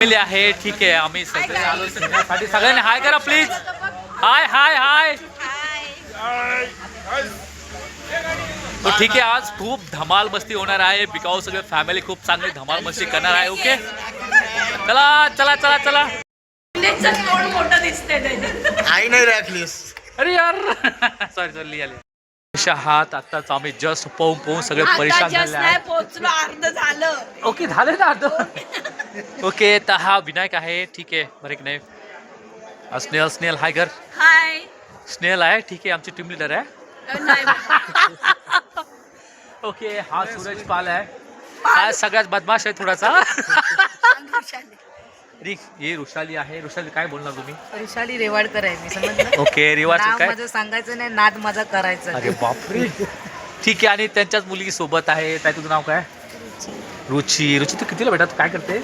Family आहे. ठीक आहे आम्ही सगळे आलो सगळ्यांनी हाय करा प्लीज हाय हाय हाय. तो ठीक आहे आज खूप धमाल मस्ती होणार आहे. बिकाऊ सगळे फॅमिली खूप चांगली धमाल मस्ती करणार आहे ओके चला चला चला चला. आई नाही राखलीस अरे यार. सॉरी सॉरी आले अशा हात आताच आम्ही जस्ट पोहून पोहून सगळे परेशान झाले पोहोचलो अर्ध झालं. ओके झाले ना आता ओके तर हा विनायक आहे. ठीक आहे बरं की नाही. हा, स्नेहल स्नेहल हाय घर. हाय. स्नेहल आहे ठीक आहे आमची टीम लिडर आहे. नाही. ओके हा सूरज पाल आहे. हा सगळ्यात बदमाश आहे थोडासा. री ही रुशाली आहे. रुशाली काय बोलणार तुम्ही? वैशाली रेवाडकर आहे मी समजलं? ओके रिवाज नाव काय? माझं सांगायचं नाही नाद माझा करायचा अरे बापरे. ठीक आहे आणि त्यांच्याच मुलगी सोबत आहे. काय तुझं नाव काय? रुची. रुची तू कितीला भेटत? काय करते?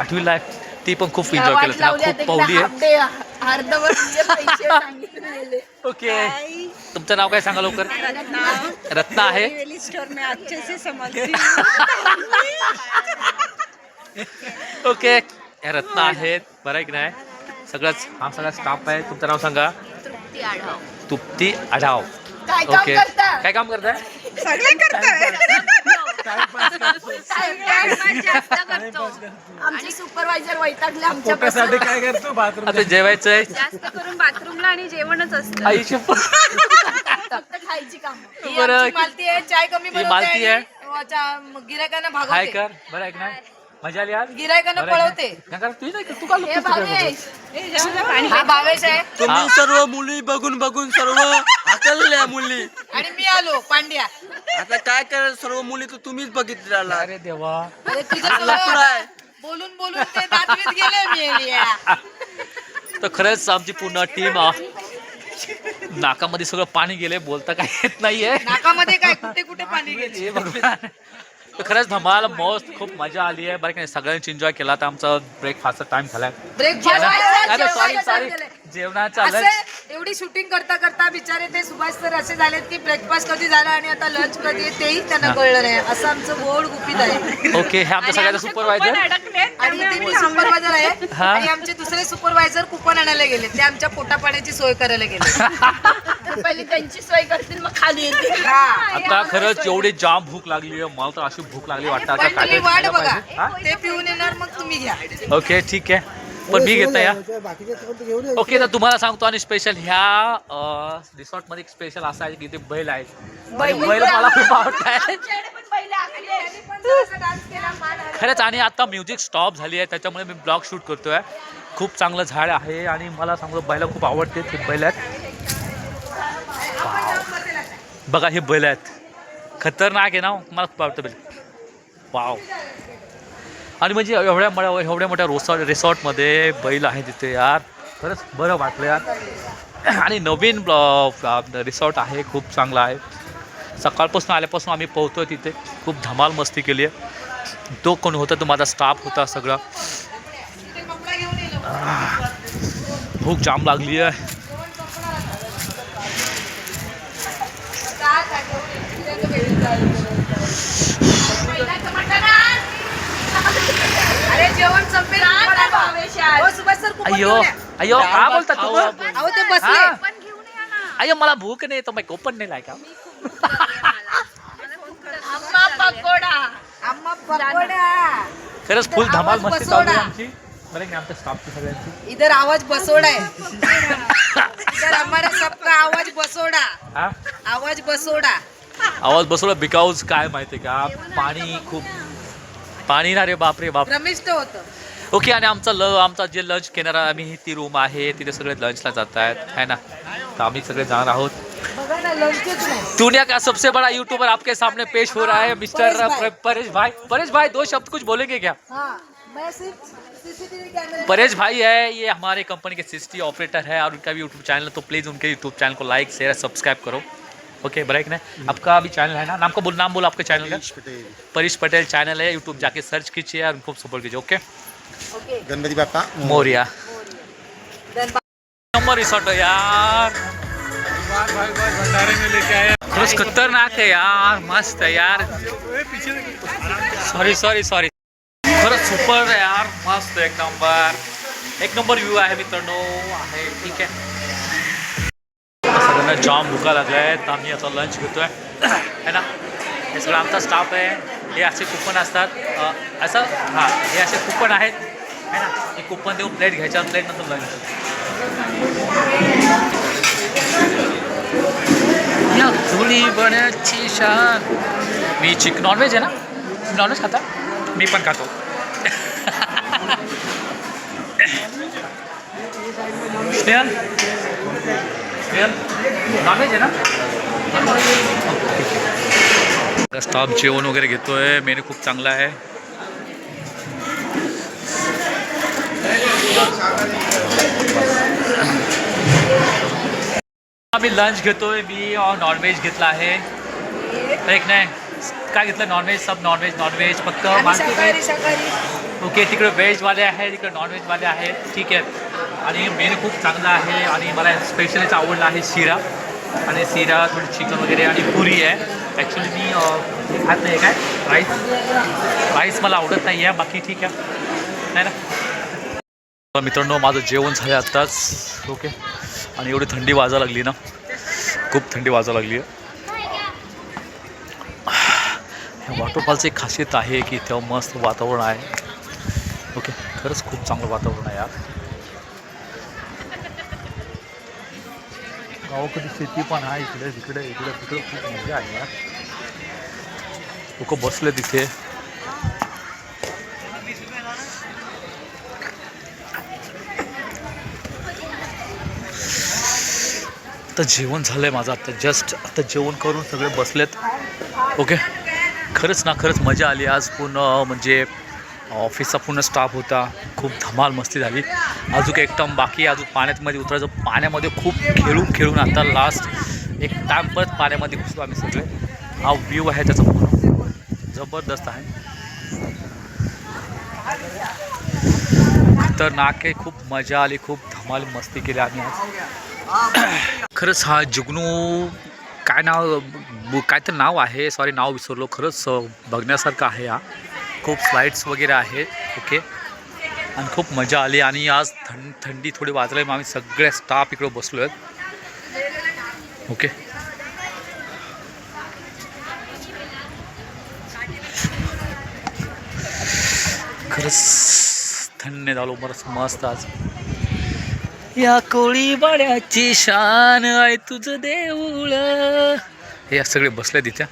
आठवीला ती पण खूप एन्जॉय केलं तिला खूप पावली आहे. ओके. तुमचं नाव काय सांगा लवकर? रत्ना. आहे. ओके. या रत्ना आहेत बरं आहे की नाही? सगळंच हा सगळा स्टाफ आहे. तुमचं नाव सांगा. तुप्ती आढाव. ओके. काय काम करताय? आमचे सुपरवायझर वैतागले आमच्या काय करतो? आता जेवायचं आहे. जास्त करून बाथरूमला आणि जेवणच असतं. आईची फक्त खायची काम. बरं. मालती आहे चाय कमी मालती आहे. गिरायकांना कर. बरं आहे की नाही मजा आली आज गिरायकांना बरं आहे पळवते? नका, तू नाही का? तू का तिकडे भावेश हा भावेश आहे. तुम्ही सर्व मुली बघून बघून सर्व हाकलल्या मुली आणि मी आलो पांड्या आता काय कर सर्व मुली तर तुम्हीच बघितलेला बघू? अरे देवा अरे. बोलून बोलून ते दादवीत गेले मी एलिया. तर खरंच आमची पूर्ण टीम नाकामध्ये सगळं पाणी गेले बोलता काय येत नाहीये नाकामध्ये काय कुठे कुठे पाणी गेले हे भगवान. खरंच धमाल मस्त खूप मजा आली आहे. बरं की नाही सगळ्यांनी एन्जॉय केला तर आमचा ब्रेकफास्टचा टाइम झालाय. ब्रेकफास्ट सॉरी सॉरी जेवणाचा. एवढी शूटिंग करता करता बिचारे ते सुभाष सर असे झालेत की ब्रेकफास्ट कधी झाला आणि आता लंच कधी आहे तेही त्यांना कळलं नाही. असं आमचं गोड गुपित आहे. ओके हे आमच्या सगळ्याचा सुपरवायझर आणि ते मी सुपरवायझर आहे. हा. आणि आमचे दुसरे सुपरवायझर कुपन आणायला गेले ते आमच्या पोटा पाण्याची सोय करायला गेले पहिली त्यांची सोय करतील मग खाली येतील. हा. आता खरंच एवढी जाम भूक लागली आहे. मला तर अशी भूक लागली वाटतं. आता पण तुम्ही वाट बघा. हा? ते पिऊन येणार मग तुम्ही घ्या. ओके ठीक आहे. पण मी घेत नाही या ओके तर तुम्हाला सांगतो आणि स्पेशल ह्या रिसॉर्टमध्ये एक स्पेशल असं आहे की ते बैल आहे आणि बैल मला खूप आवडत आहे खरंच आणि आता म्युझिक स्टॉप झाली आहे त्याच्यामुळे मी ब्लॉग शूट करतोय. खूप चांगलं झाड आहे आणि मला सांगतो बैला खूप आवडते ते बैल आहेत. बघा हे बैल आहेत. खतरनाक आहे ना मला खूप आवडतं बैल. वाव. आणि म्हणजे एवढ्या मोठ्या एवढ्या मोठ्या रिसॉर्ट रिसॉर्टमध्ये बैल आहे तिथे यार. खरंच बरं वाटलं यार. आणि नवीन रिसॉर्ट आहे खूप चांगला आहे. सकाळपासून आल्यापासून आम्ही पोहतो आहे तिथे. खूप धमाल मस्ती केली आहे. तो कोण होता तो माझा स्टाफ होता सगळा. भूक जाम लागली आहे अरे जेवण संपेल हो, सुभाष सर कुपन अय्यो घेऊन या. अय्यो काय बोलता तुम्ही अहो ते बसले. हा. पण घेऊन या ना. अय्यो मला भूक नाही तो मैं कोपन नाही लायका. अम्मा पकोडा. आम्हा खरंच फुल धमाल आवाज मस्ती चालू आहे. आमची. बरं की नाही, आमच्या स्टाफची सगळ्यांची. इधर आवाज बसोड़ा है इधर हमारे सबका आवाज बसोड़ा हा? आवाज बसोड़ा आवाज बसवला बिकॉज काय माहिती का? पाणी खूप पाणी ना रे बाप. रे बाप प्रमिष्ट होतं. ओके आणि आमचा ल आमचा जे लंच घेणार आम्ही ती रूम आहे तिथे सगळे लंचला जात आहेत है ना? तर आम्ही सगळे जाणार आहोत. बघा ना लंचच नाही. दुनिया का सबसे बड़ा यूट्यूबर आपके सामने पेश हो रहा है परेश मिस्टर भाई। परेश भाई परेश भाई दो शब्द कुछ बोलेंगे क्या? हाँ मैं सिर्फ़ सीसीटीवी कैमरे परेश भाई है ये हमारे कंपनी के सिस्टी ऑपरेटर है और उनका भी यूट्यूब चैनल है तो प्लीज़ उनके यूट्यूब चैनल को लाइक शेयर सब्सक्राइब करो। ओके ब्रेक ने। आपका भी चैनल है ना? नाम को बोल नाम बोलो आपके चैनल का। परेश पटेल। चैनल है यूट्यूब जाके सर्च कीजिए और उनको सपोर्ट कीजिए okay okay Ganpati Bappa. Morya. Number resort है यार। खरंच खतरनाक है यार मस्त है यार। सॉरी सॉरी सॉरी खरंच सुपर आहे यार मस्त एक नंबर एक नंबर व्ह्यू आहे मित्रांनो आहे ठीक आहे सगळ्यांना जाम भुका लागल्या आहेत आम्ही आता लंच घेतोय है ना? हे सगळं आमचा स्टाफ आहे हे असे कुपन असतात. असं? हां हे असे कुपन आहेत. है ना? हे कुपन देऊन प्लेट घ्यायच्या प्लेट नंतर लंच या धुळी बण्याची शान. मी चिक नॉनव्हेज आहे ना? नॉनव्हेज खाता? मी पण खातो. स्नेहल? स्टाफ जेवण वगैरे घेतोय मेनू खूप चांगला आहे आम्ही लंच घेतोय मी नॉनव्हेज घेतला आहे एक नाही काय घेतलं? नॉनव्हेज सब नॉनव्हेज नॉनव्हेज फक्त आणि मानसी शाकाहारी व्हेज शाकाहारी। ओके तिकडे व्हेजवाले आहेत तिकडे नॉनव्हेजवाले आहेत ठीक आहे आणि मेनू खूप चांगला आहे आणि मला स्पेशलीच आवडला आहे शिरा. आणि शिरा थोडी चिकन वगैरे आणि पुरी आहे. ॲक्च्युली मी खात नाही काय? राईस राईस मला आवडत नाही आहे. बाकी ठीक आहे. नाही ना? मित्रांनो माझं जेवण झालं आत्ताच. ओके आणि एवढी थंडी वाजा लागली ना? खूप थंडी वाजा लागली आहे. वॉटरफॉलची एक खासियत आहे की तेव्हा मस्त वातावरण आहे. ओके खरंच खूप चांगलं वातावरण आहे यार. गावाकडे शेती पण आहे इकडे तिकडे इकडे तिकडे खूप मजा आहे यार. लोक बसले तिथे. आता जेवण झालं आहे माझं आता जस्ट आता जेवण करून सगळे बसलेत. ओके खरंच ना खरंच मजा आली आज पूर्ण म्हणजे ऑफिसचा पूर्ण स्टाफ होता. खूप धमाल मस्ती झाली. अजून एकदम बाकी अजून पाण्यामध्ये उतरायचं. पाण्यामध्ये खूप खेळून खेळून आता लास्ट एक टाईम परत पाण्यामध्ये घुसलो आम्ही सगळे. हा व्ह्यू आहे त्याचा पूर्ण. जबरदस्त आहे. खतरनाक आहे. खूप मजा आली. खूप धमाल मस्ती केली आम्ही आज. खरंच हा जुगनू काय नाव काय तर नाव आहे. सॉरी नाव विसरलो. खरंच बघण्यासारखं आहे हा. खूप स्लाईड्स वगैरे आहेत ओके आणि खूप मजा आली आणि आज थंड थंडी थोडी वाजली मग आम्ही सगळे स्टाफ इकडं बसलो आहेत ओके खरंच थंड झालो बरंच मस्त आज. या कोळी बाड्याची शान आहे तुझं देऊळ. हे सगळे बसले तिथे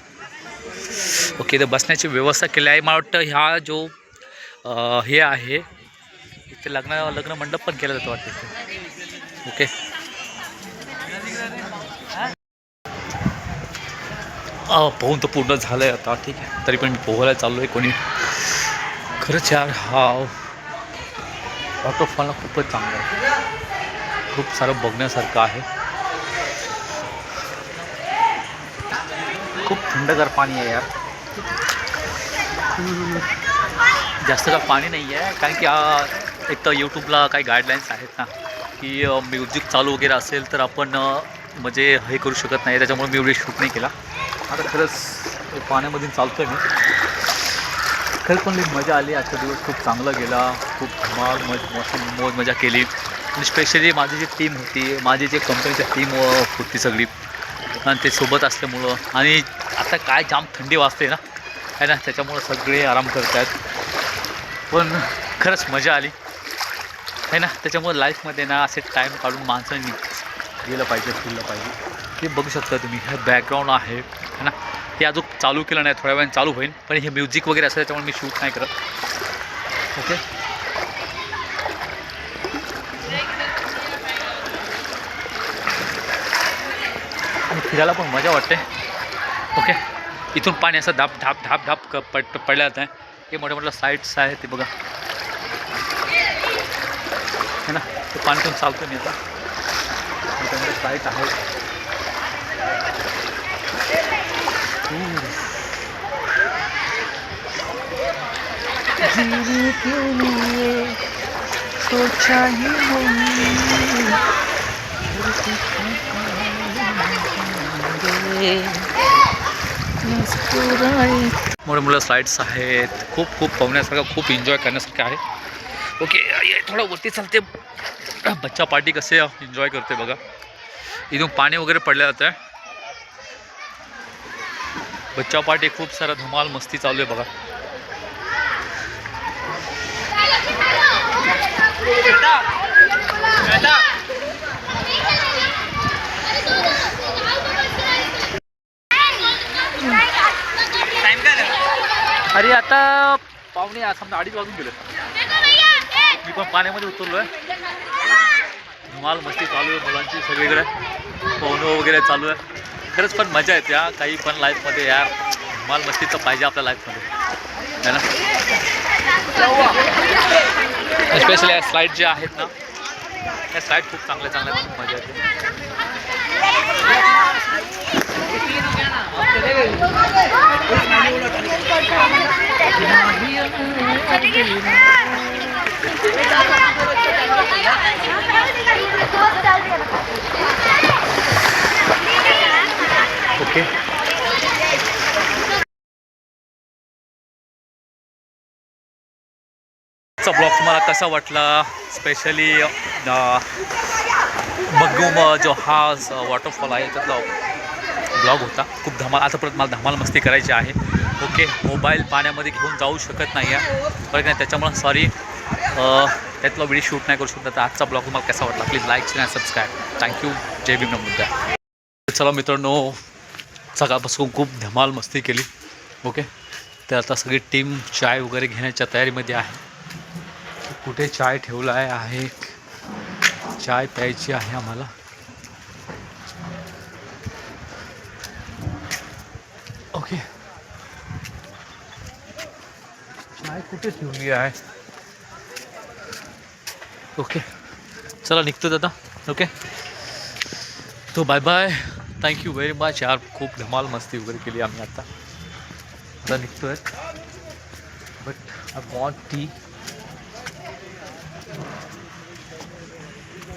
ओके इथं बसण्याची व्यवस्था केली आहे. मला वाटतं ह्या जो हे आहे इथे लग्न लग्न मंडप पण केला जातो वाटतं ओके. पोहून तर पूर्ण झालं आहे आता ठीक आहे. तरी पण मी पोहायला चाललो आहे कोणी. खरंच यार हा वॉटरफॉल खूपच चांगला आहे. खूप सारं बघण्यासारखं आहे. खूप थंडगार पाणी आहे यार. जास्त का पाणी नाही आहे कारण की एक तर यूट्यूबला काही गाईडलाईन्स आहेत ना की म्युझिक चालू वगैरे असेल तर आपण म्हणजे हे करू शकत नाही. त्याच्यामुळे मी एवढी शूट नाही केला. आता खरंच पाण्यामधून चालतो आहे मी. खरंच पण लई मजा आली. आजचा दिवस खूप चांगला गेला. खूप धमाल मज मस्त मोज मजा केली. आणि स्पेशली माझी जी टीम होती माझी जी कंपनीची टीम होती सगळी. आणि ते सोबत असल्यामुळं आणि आता काय जाम थंडी वाजते ना. आहे ना त्याच्यामुळं सगळे आराम करत आहेत पण खरंच मजा आली. आहे ना? त्याच्यामुळं लाईफमध्ये ना असे टाईम काढून माणसांनी गेलं पाहिजे फिरलं पाहिजे. हे बघू शकता तुम्ही. हे बॅकग्राऊंड आहे. है ना? हे अजून चालू केलं नाही थोड्या वेळाने चालू होईल. पण हे म्युझिक वगैरे असेल त्याच्यामुळे मी शूट नाही करत. ओके आणि फिरायला पण मजा वाटते. ओके इथून पाणी असं धाप धाप धाप धाप क पड, पडल्या जात आहे हे मोठ्या मोठ्या साईट्स आहेत ते बघा. है ना, ते पाणीतून चालतो मी आता. मोठ्या साईट आहेत. जीने के लिए सोचा ही मोठे मोठे स्लाईड्स आहेत. खूप खूप पाहण्यासारखं खूप एन्जॉय करण्यासारखं आहे. ओके थोडं वरती चालते. बच्चा पार्टी कसे एन्जॉय करते बघा. इथून पाणी वगैरे पडलं जातं बच्चा पार्टी खूप सारा धमाल मस्ती चालू आहे बघा. अरे आता पाहुणे समजा अडीच वाजून गेले. मी पण पाण्यामध्ये उतरलो आहे माल मस्ती चालू आहे मुलांची सगळीकडे. पाहुणे वगैरे चालू आहे. खरंच पण मजा येते हा. काही पण लाईफमध्ये यार माल मस्ती तर पाहिजे आपल्या लाईफमध्ये है ना? स्पेशली या स्लाईड जे आहेत ना त्या स्लाईड खूप चांगल्या चांगल्या खूप मजा येते. ओके चा ब्लॉग तुम्हाला कसा वाटला? स्पेशली मग्गुम जो हा वॉटरफॉल आहे त्यातला ब्लॉग होता. खूप धमाल आता परत मला धमाल मस्ती करायची आहे. ओके मोबाईल पाण्यामध्ये घेऊन जाऊ शकत नाही आहे. बरं नाही त्याच्यामुळं सॉरी त्यातला व्हिडिओ शूट नाही करू शकत. तर आजचा ब्लॉग तुम्हाला कसा वाटला? Please like share subscribe thank you जय भीम मुद्दा चला मित्रांनो सकाळपासून खूप धमाल मस्ती केली. ओके तर आता सगळी टीम चाय वगैरे घेण्याच्या तयारीमध्ये आहे. कुठे चाय ठेवला आहे? चाय प्यायची आहे आम्हाला. ओके चाय कुठे ठेवली आहे ओके चला निघतो दादा. ओके तो bye bye thank you very much यार. खूप धमाल मस्ती वगैरे केली आम्ही आता. आता निघतोय बट आय वॉन्ट टी